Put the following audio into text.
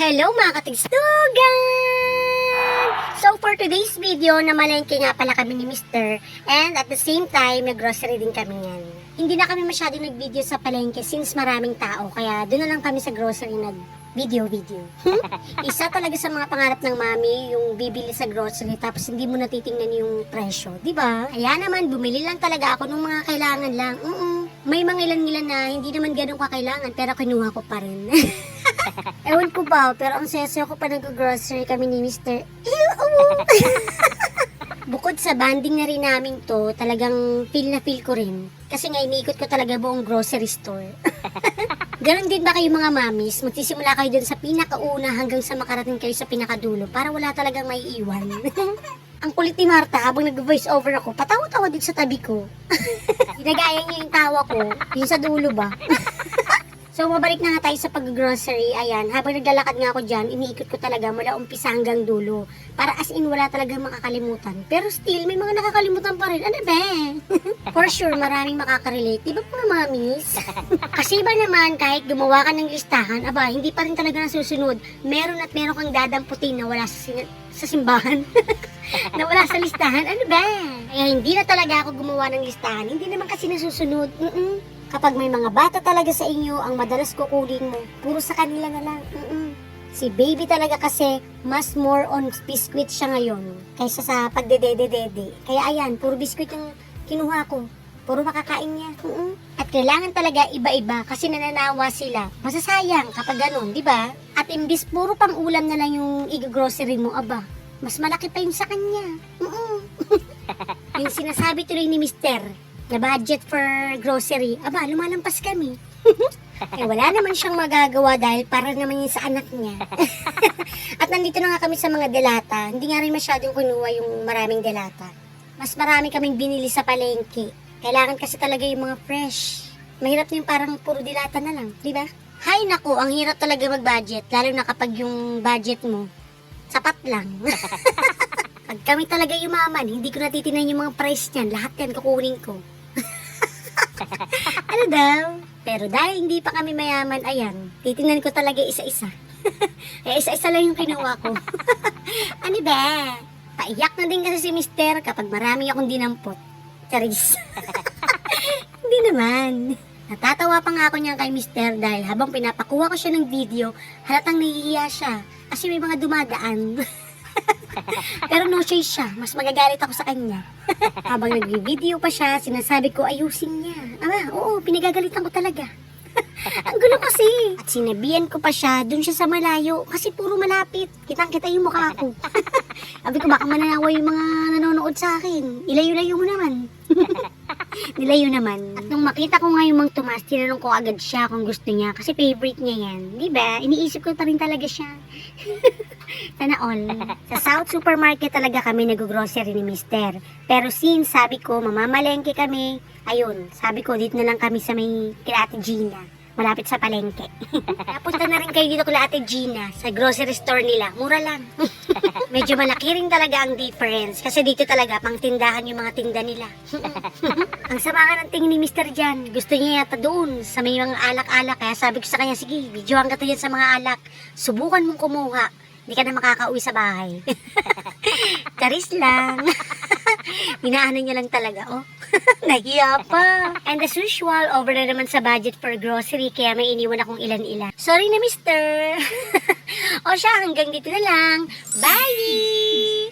Hello mga katigstugan! So for today's video, namalengke nga pala kami ni Mr. And at the same time, nag-grocery din kami yan. Hindi na kami masyadong nag-video sa palengke since maraming tao. Kaya doon na lang kami sa grocery nag video-video. Isa talaga sa mga pangarap ng mami, yung bibili sa grocery tapos hindi mo natitingnan yung presyo. di ba? Kaya naman, bumili lang talaga ako ng mga kailangan lang. Mm May mga ilan-ilan na hindi naman ganun kakailangan pero kinuha ko pa rin. Ewan ko ba, pero ang sesyo ko pa nag-grocery kami ni Mr. Bukod sa banding na rin namin to, talagang feel na feel ko rin. Kasi nga, iniikot ko talaga buong grocery store. Ganon din ba kayo mga mamis? Magsisimula kayo dun sa pinakauna hanggang sa makarating kayo sa pinakadulo para wala talagang may iwan. Ang kulit ni Marta habang nag-voice over ako, patawa-tawa din sa tabi ko. Ginagaya niya yung tawa ko, yung sa dulo ba? So, mabalik na nga tayo sa pag-grocery. Ayan, habang naglalakad nga ako dyan, iniikot ko talaga mula umpisa hanggang dulo. Para as in, wala talagang makakalimutan. Pero still, may mga nakakalimutan pa rin. Ano ba? For sure, maraming makakarelate. Di ba mga mamis? Kasi ba naman, kahit gumawa ka ng listahan, aba, hindi pa rin talaga nasusunod. Meron at meron kang dadamputin na wala sa, sin- sa simbahan. na wala sa listahan. Ano ba? Kaya hindi na talaga ako gumawa ng listahan. Hindi naman kasi nasusunod. Mm-mm. Kapag may mga bata talaga sa inyo, ang madalas kukunin mo, puro sa kanila na lang. Mm-mm. Si baby talaga kasi, mas more on biscuit siya ngayon kaysa sa pagdedede-dede. Kaya ayan, puro biscuit yung kinuha ko. Puro makakain niya. Mm-mm. At kailangan talaga iba-iba kasi nananawa sila. Masasayang kapag ganun, di ba? At imbis puro pang ulam na lang yung i-grocery mo, aba, mas malaki pa yung sa kanya. Mm-mm. yung sinasabi tuloy ni Mister, na budget for grocery, aba, lumalampas kami. eh, wala naman siyang magagawa dahil para naman yun sa anak niya. At nandito na nga kami sa mga delata. Hindi nga rin masyadong kunuha yung maraming delata. Mas marami kaming binili sa palengke. Kailangan kasi talaga yung mga fresh. Mahirap na yung parang puro dilata na lang, di ba? Hay nako, ang hirap talaga mag-budget. Lalo na kapag yung budget mo, sapat lang. Pag kami talaga yumaman, hindi ko natitinan yung mga price niyan. Lahat yan kukunin ko. ano daw? Pero dahil hindi pa kami mayaman, ayan, titingnan ko talaga isa-isa. eh, isa-isa lang yung kinuha ko. ano ba? Paiyak na din kasi si Mister kapag marami akong dinampot. Charis. hindi naman. Natatawa pa nga ako niyan kay Mister dahil habang pinapakuha ko siya ng video, halatang nahihiya siya. Kasi may mga dumadaan. Pero no choice siya. Mas magagalit ako sa kanya. Habang nag-video pa siya, sinasabi ko ayusin niya. Ama, oo, pinagagalitan ko talaga. Ang gulo kasi. At sinabihan ko pa siya, dun siya sa malayo. Kasi puro malapit. Kitang-kita yung mukha ko. Sabi ko, baka mananawa yung mga nanonood sa akin. Ilayo-layo mo naman. Nilayo naman. At nung makita ko nga yung Mang Tomas, tinanong ko agad siya kung gusto niya. Kasi favorite niya yan. Di ba? Iniisip ko pa rin talaga siya. Sana all. Sa South Supermarket talaga kami nag-grocery ni Mister. Pero since sabi ko, mamamalengke kami, ayun, sabi ko, dito na lang kami sa may kila Ate Gina. Malapit sa palengke. Napunta na rin kayo dito kila Ate Gina sa grocery store nila. Mura lang. Medyo malaki rin talaga ang difference. Kasi dito talaga, pang tindahan yung mga tinda nila. ang sama nga ng tingin ni Mr. Jan. Gusto niya yata doon sa may mga alak-alak. Kaya sabi ko sa kanya, sige, videohan ka to yan sa mga alak. Subukan mong kumuha. Hindi ka na makakauwi sa bahay. Charis lang. Minaano niya lang talaga, oh. Nahiya pa. And as usual, over na naman sa budget for grocery, kaya may iniwan akong ilan-ilan. Sorry na, mister. o siya, hanggang dito na lang. Bye!